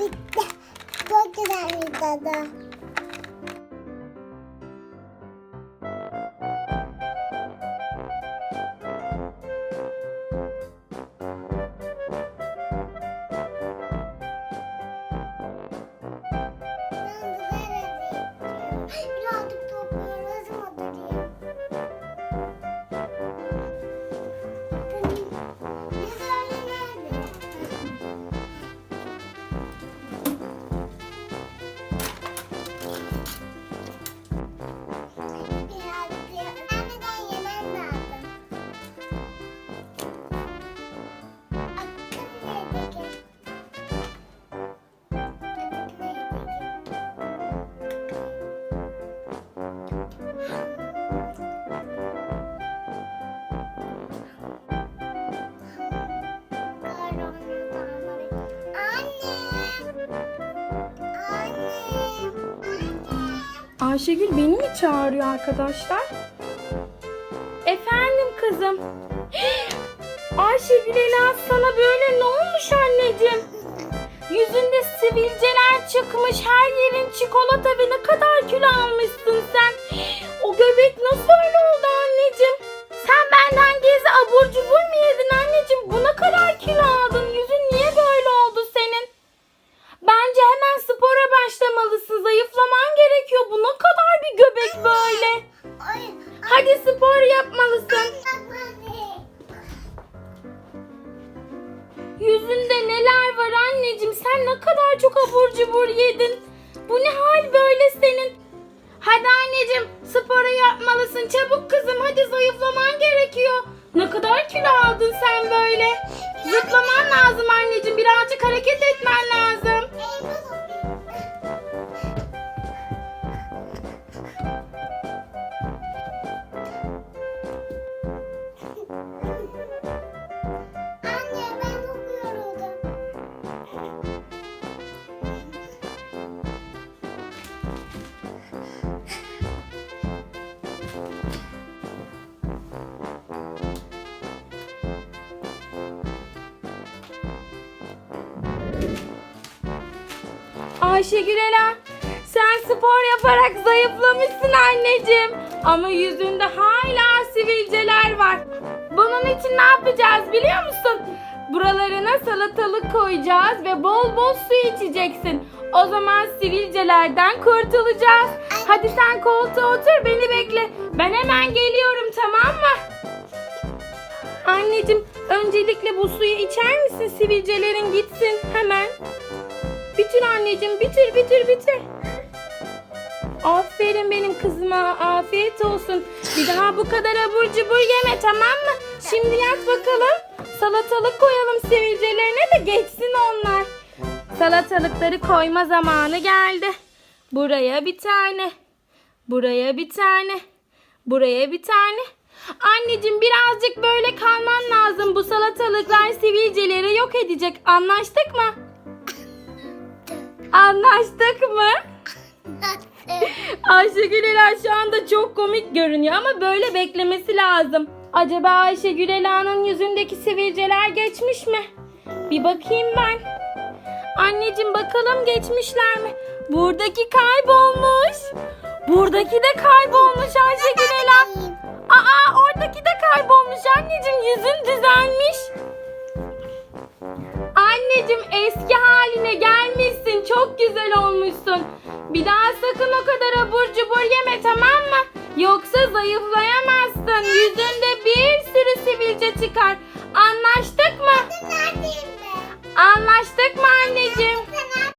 Bitti. Çok güzel bir tadı. Birazcık Ayşegül beni mi çağırıyor arkadaşlar? Efendim kızım. Ayşegül Ela sana böyle ne olmuş anneciğim? Yüzünde sivilceler çıkmış, her yerin çikolata ve ne kadar kilo almışsın Hadi spor yapmalısın. Yüzünde neler var anneciğim? Sen ne kadar çok abur cubur yedin. Bu ne hal böyle senin? Hadi anneciğim spora yapmalısın. Çabuk kızım hadi zayıflaman gerekiyor. Ne kadar kilo aldın sen böyle? Zıplaman lazım anneciğim. Birazcık hareket etmen lazım. Ayşegül Ela, sen spor yaparak zayıflamışsın anneciğim. Ama yüzünde hala sivilceler var. Bunun için ne yapacağız biliyor musun? Buralarına salatalık koyacağız ve bol bol su içeceksin. O zaman sivilcelerden kurtulacağız. Hadi sen koltuğa otur beni bekle. Ben hemen geliyorum tamam mı? Anneciğim öncelikle bu suyu içer misin? Sivilcelerin gitsin hemen. Bitir anneciğim bitir bitir bitir. Aferin benim kızıma afiyet olsun. Bir daha bu kadar abur cubur yeme tamam mı? Şimdi yat bakalım. Salatalık koyalım sivilcelerine de geçsin onlar. Salatalıkları koyma zamanı geldi. Buraya bir tane. Buraya bir tane. Buraya bir tane. Anneciğim birazcık böyle kalman lazım. Bu salatalıklar sivilceleri yok edecek. Anlaştık mı? Anlaştık mı? Ayşegül Ela şu anda çok komik görünüyor ama böyle beklemesi lazım. Acaba Ayşegül Ela'nın yüzündeki sivilceler geçmiş mi? Bir bakayım ben. Anneciğim bakalım geçmişler mi? Buradaki kaybolmuş. Buradaki de kaybolmuş Ayşegül Ela. Aa oradaki de kaybolmuş anneciğim yüzün düzelmiş. Anneciğim eski haline gelmişsin. Çok güzel olmuşsun. Bir daha sakın o kadar abur cubur yeme tamam mı? Yoksa zayıflayamazsın. Sivilce çıkar. Anlaştık mı? Anlaştık mı anneciğim?